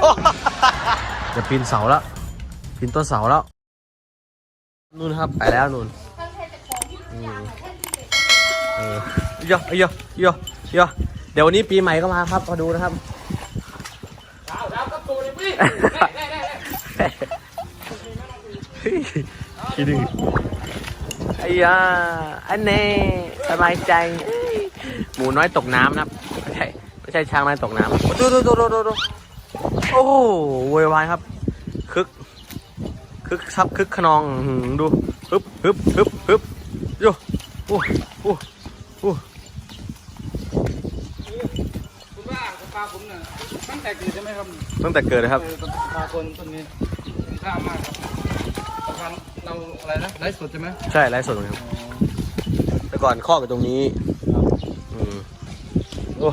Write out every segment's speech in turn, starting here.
โอ้จะปีนเสาแล้วปีนต้นเสาแล้วนู่นครับไปแล้วนู่นอืมเออเยอะเยอะเยอะเยอะเดี๋ยววันนี้ปีใหม่ก็มาครับมาดูนะครับดาวดาวกับตัวเลยพี่คิดดึงไอ้ยาอันเน่สบายใจเอ้ยหมูน้อยตกน้ำนะครับไม่ใช่ไม่ใช่ช้างน้อยตกน้ำดูดูดูดูดูดู โอ้โหโวยวายครับ คึก คึกซับคึกขนองอื้อหือดูฮึบฮึบฮึบฮึบโย่โอ้โอ้โอ้คุณว่าปลาผมเนี่ยตั้งแต่เกิดใช่ไหมครับตั้งแต่เกิดเลยครับเออปลาคนต้นนี้คุณค่ามากครับประมาณเราอะไรนะไลฟ์สดใช่ไหมใช่ไลฟ์สดเหมือนกันครับแต่ก่อนข้อกอยู่ตรงนี้อืมโอ้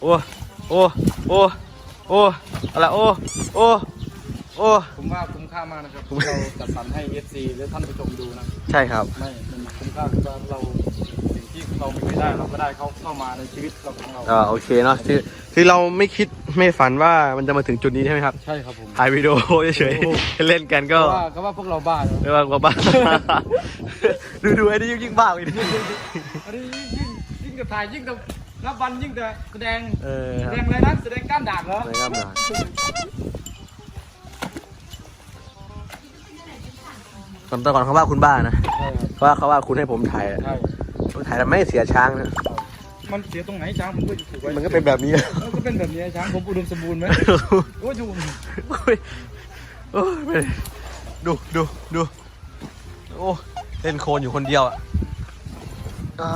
โอ้โอ้โอ้ โอ้อะไรโอ้ โอ้ โอ้ ผมว่าคุ้มค่ามากนะครับที่เราจัดสรรให้ FC และท่านผู้ชมดูนะ ใช่ครับ ไม่มันคุ้มค่าคือว่าเราสิ่งที่เราไม่เคยได้เราก็ได้เขาเข้ามาในชีวิตเราของเราอ่าโอเคเนาะคือคือเราไม่คิดไม่ฝันว่ามันจะมาถึงจุดนี้ใช่ไหมครับใช่ครับผมถ่ายวิดีโอเฉยโอ้ๆเล่นกันก็ก็ว่าก็ว่าพวกเราบ้าเนอะเรียกว่าบ้า ดูดูไอ้นี่ยิ่งยิ่งบ้าอีกทีอันนี้ยิ่งยิ่งกับถ่ายยิ่งกับ รับวันยิ่งแต่แสดงเออแสคดรับงอะไรนะแสดงกล้ามด่างเหรอ สวยงามมากตอนตอนก่อนเขาว่าคุณบ้านะใช่ครับเขาว่าเขาว่าคุณให้ผมถ่ายอะใช่ ผมถ่ายแล้วไม่เสียช้างนะมันเสียตรงไหนช้างผมก็จะถูกไว้มันก็เป็นแบบนี้ เออก็เป็นแบบนี้ช้างผมอุดมสมบูรณ์ไหมโอ้ยจูโอ้ยโอ้ยไม่ได้ดูดูดูโอ้เล่นโคลนอยู่คนเดียวอะอ่า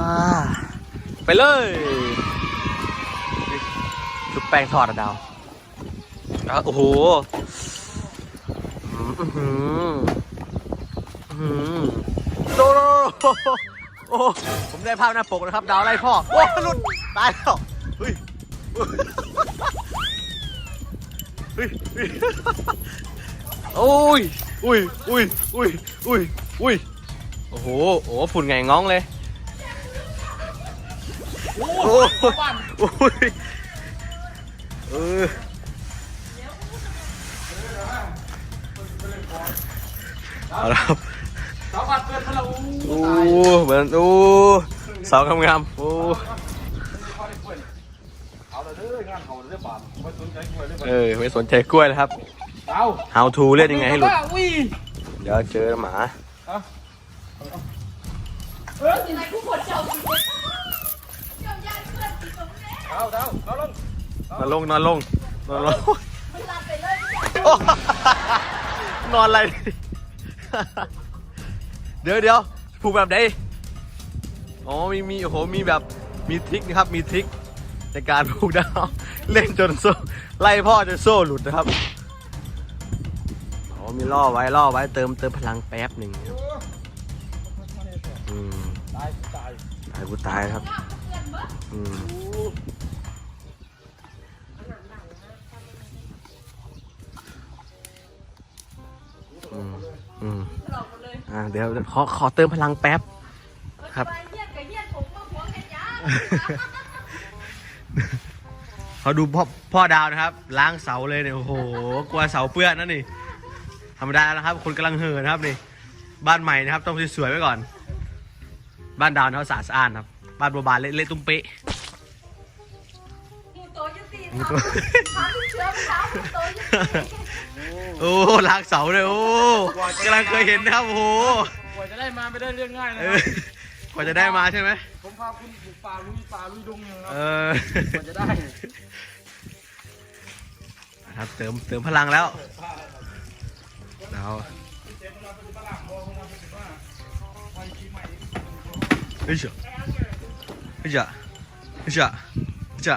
ไปเลยชุบแป้งทอดอะดาวอะโอ้โหอื้อหืออื้อหือโดโดโดโอ้ผมได้ภาพหน้าปกนะครับ ดาวไล่พ่อ โอ้หลุดตายแล้วเฮ้ยเฮ้ยเฮ้ยโอ้ยอุ้ยอุ้ยอุ้ยอุ้ยอุ้ยโอ้โห โอ้โหฝุ่นไงง้องเลย โอ้โหโอ้ยเออเอาละครับสาวบัดเปิดพลังโอ้เหมือนโอ้สากำงามโอ้เอาลยเด้องานเขาเด้อบาทไม่สนใจกล้วยเลยเออไม่สนใจกล้วยเลยครับเอา how to เล่นยังไงให้หลุด เดี๋ยวเจอหมาอะไรกูกดเจ้าสิเจ้าญาติเพื่อนสิตรง นี้เอาเดาเอาลงนอนลงนอนลงนอนลงมันลาไปเลยโอ้นอนอะไร เดี๋ยวเดี๋ยวผูกแบบไหนอ๋อมีมีโอ้โหมีแบบมีทริคนะครับมีทริคในการผูกดาวเล่นจนโซ่ไล่พ่อจนโซ่หลุดนะครับอ๋อมีล่อไว้ล่อไว้เติมเติมพลังแป๊บหนึ่งครับอืมตายตายตายกูตายครับอืม เลยอ่าเดี๋ยวขอขอเติมพลังแป๊บ ครับไปเยี่ยนกับเยี่ยนผมมาหัวแค่ยาเขาดูพ่อพ่อดาวนะครับ ล้างเสาเลยเนี่ยโอ้โหกลัวเสาเปื้อนนั่นนี่ธรรมดานะครับ คนกำลังเห่อนะครับนี่ บ้านใหม่นะครับ ต้องสวยๆไว้ก่อน บ้านดาวเขาสะอาดสะอ้านครับ บ้านบัวบานเละๆตุ้มเป๊ะหมูโตยุติถามถามเชื้อเช้าหมูโตยุติ โอ้ล้างเสาเลยโอ้กำลังเคยเห็นนะครับโอ้โหกว่าจะได้มาไม่ได้เรื่องง่ายนะเอครัอบกว่าจะได้มาใช่ไหมผมพาคุณบุกป่าลุยป่าลุยดงอย่างคเอรับอ กว่าจะได้ครับเติมเติมพลังแล้วดาวเฮ้ยเจ้าเฮ้ยเจ้าเฮ้ยเจ้าเฮ้ยเจ้า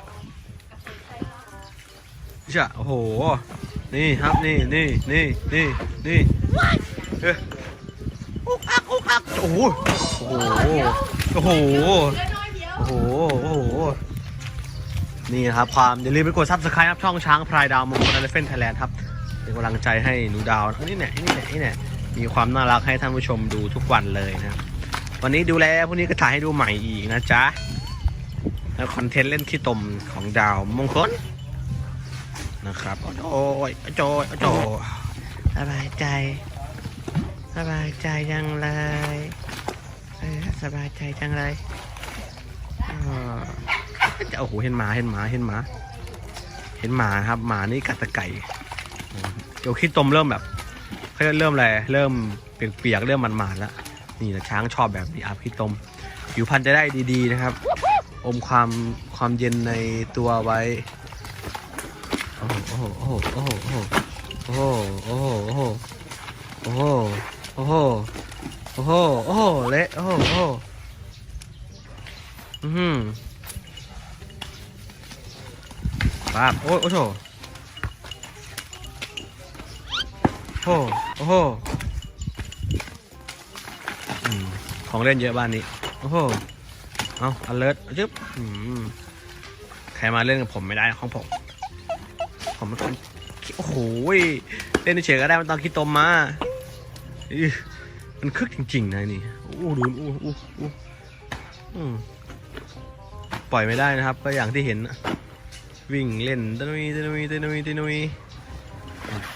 เฮ้ยเจ้าโอ้โห นี่ครับนี่นี่นี่นี่นี่เอ้ยอุกอักอุกอักโอ้โหโอ้โหโอ้โหเชื้อน้อยเดียวโอ้โหโอ้โหนี่นะครับความอย่าลืมไปกดซับสไครต์ครับช่องช้างพรายดาวมงคลอเลเฟนไทยแลนด์ครับเป็นกำลังใจให้หนูดาวนี่เนี่ยนี่เนี่ยนี่เนี่ยมีความน่ารักให้ท่านผู้ชมดูทุกวันเลยนะครับวันนี้ดูแลพรุ่งนี้ก็ถ่ายให้ดูใหม่อีกนะจ๊ะแล้วคอนเทนต์เล่นขี้ตมของดาวมงคล นะครับโอ้ยโจยโจสบายใจ สบายใจจังเลยเออสบายใจจังเลยอ่าโอ้โหเห็นหมาเห็นหมาเห็นหมา เห็นหมาครับหมานี่กัดตะไก่เดี๋ยวขี้ตมเริ่มแบบเขาเริ่มอะไรเริ่มเปียกๆเริ่มมันๆแล้วนี่แหละช้างชอบแบบนี้อาบขี้ตมผิวพรรณจะได้ดีๆนะครับ อมความความเย็นในตัวไว้ โอ้โหโอ้โหโอ้โหโอ้โหโอ้โหโอ้โหโอ้โหโอ้โหโอ้โหโอ้โหโอ้โหเละโอ้โหโอ้โหอือหือป้าบโอ้โอ้โหโอ้โหโอ้โหของเล่นเยอะบ้านนี้ โอ้โห เอาอเลิร์จึ๊บใครมาเล่นกับผมไม่ได้ของผม ผมมันต้องโอ้โหเล่นเฉยก็ได้มันตอนคิดตมมามันคึกจริงๆนะนี่อู้ดูอู้อู้อู้ปล่อยไม่ได้นะครับ ก็อย่างที่เห็น วิ่งเล่นตะนุยตะนุยตะนุยตนุย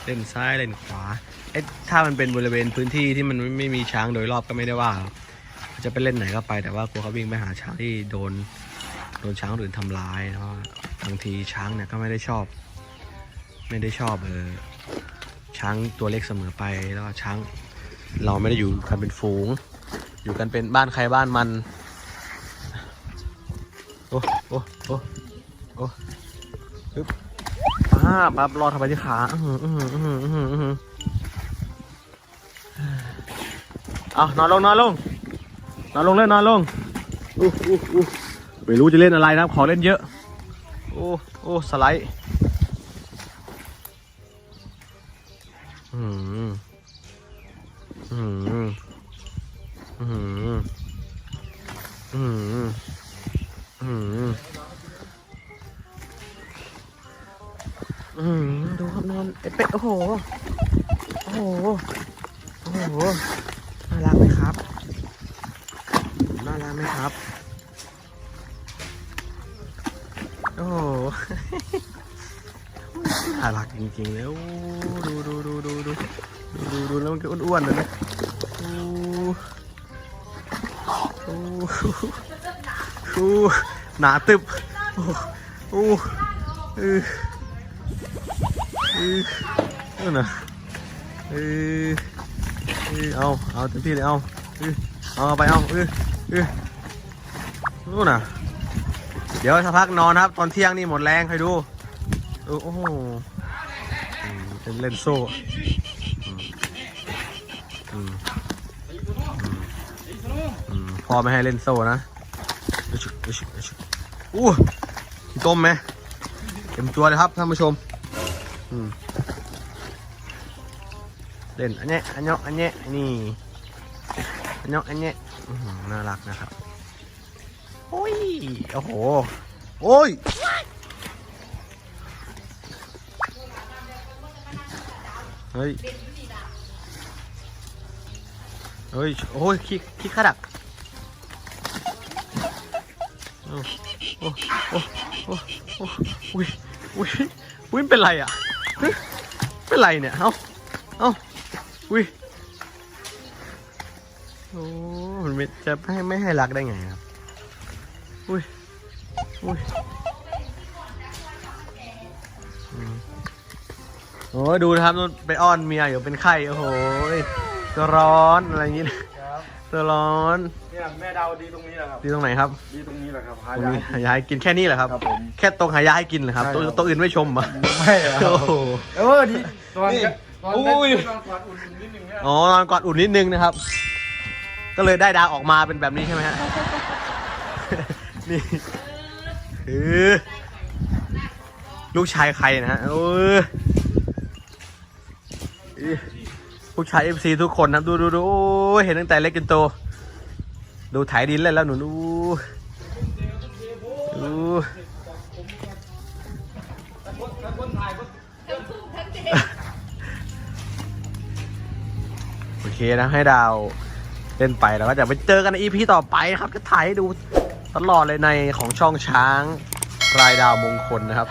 เล่นซ้ายเล่นขวาไอ้ถ้ามันเป็นบริเวณพื้นที่ที่มันไม่มีช้างโดยรอบก็ไม่ได้ว่าจะไปเล่นไหนก็ไปแต่ว่ากลัวเขาวิ่งไปหาช้างที่โดนโดนช้างอื่นทำร้ายเพราะบางทีช้างเนี่ยก็ไม่ได้ชอบ ไม่ได้ชอบเออช้างตัวเล็กเสมอไปแล้วก็ช้างเราไม่ได้อยู่กันเป็นฝูง อยู่กันเป็นบ้านใครบ้านมัน โอ้โอ้โอ้โอ้ปึ๊บป้าปั๊บรอทำไปที่ขาอื้อหืออื้อหืออื้อหืออื้อหืออื้อหือเอานอนลงนอนลงนอนลงเลยนอนลงอู้อู้อู้ไม่รู้จะเล่นอะไรนะขอเล่นเยอะ โอ้โอ้สไลด์ ดูครับนอนเป็ดโอ้โห โอ้โห โอ้โห น่ารักไหมครับ น่ารักไหมครับ โอ้โห น่ารักจริงๆแล้วดูดูดูดูดูดูดูแล้วมันก็อ้วนๆเลยนะโอ้โอ้โอ้หนาตึบโอ้โอ้ เออเออนะเออเออเอาเอาเต็มที่เลยเอาเออเอาไปเอาเออเออนู่นน่ะ เดี๋ยวสักพักนอนครับ ตอนเที่ยงนี่หมดแรงใครดูโอ้โหเป็นเล่นโซ่อืมอืมพ่อไม่ให้เล่นโซ่นะอู้ต้มไหมเต็มตัวเลยครับท่านผู้ชม เล่นอันเนี้ยอันเนี้ยอันเนี้ยนี่อันเนี้ยอันเนี้ยน่ารักนะครับโอ้ยโอ้โหโอ้ยเฮ้ยเฮ้ยโอ้ยขี้ขี้ขดักโอ้โอ้โอ้โอ้โอ้อุ้ยอุ้ยอุ้ยเป็นไรอะ เฮ้ยเป็นไรเนี่ย เอ้า เอ้าอุ้ยโอ้มันไม่จะให้ไม่ให้รักได้ไงครับ อุ้ย อุ้ยอืมโอ้ยดูนะครับนู่นไปอ้อนเมียอยู่เป็นไข้ โอ้โหยตัวร้อนอะไรอย่างงี้ะครับตัวร้อน เนี่ยแม่ดาวดีตรงนี้แหละครับ ดีตรงไหนครับดีตรงนี้แหละครับหาตรงยานี้หายาให้กินแค่นี้เหรอครับ ครับผมแค่ตรงหายาให้กินเหรอครับใช่ตัวครับตัวอื่นไม่ชมเหรอะไม่อะครับโอ้โหเออดีตอนนี่ตอนอุ้ย ตอนก่อนอุ่นนิดนึงเนี่ยอ๋อนอนกอดอุ่นนิดนึงนะครับ ก็เลยได้ดาวออกมาเป็นแบบนี้ใช่ไหมฮะ นี่คือลูกชายใครนะฮะเออ ลูกชายเอฟซีทุกคนนะดูดูดูเห็นตั้งแต่เล็กจนโต ดูถ่ายดินเล่นแล้วหนูดูดูโอเคนะให้ดาวเล่นไปแล้วก็จะไปเจอกันในอีพีต่อไปครับ จะถ่ายให้ดูตลอดเลยในของช่องช้างรายดาวมงคลนะครับ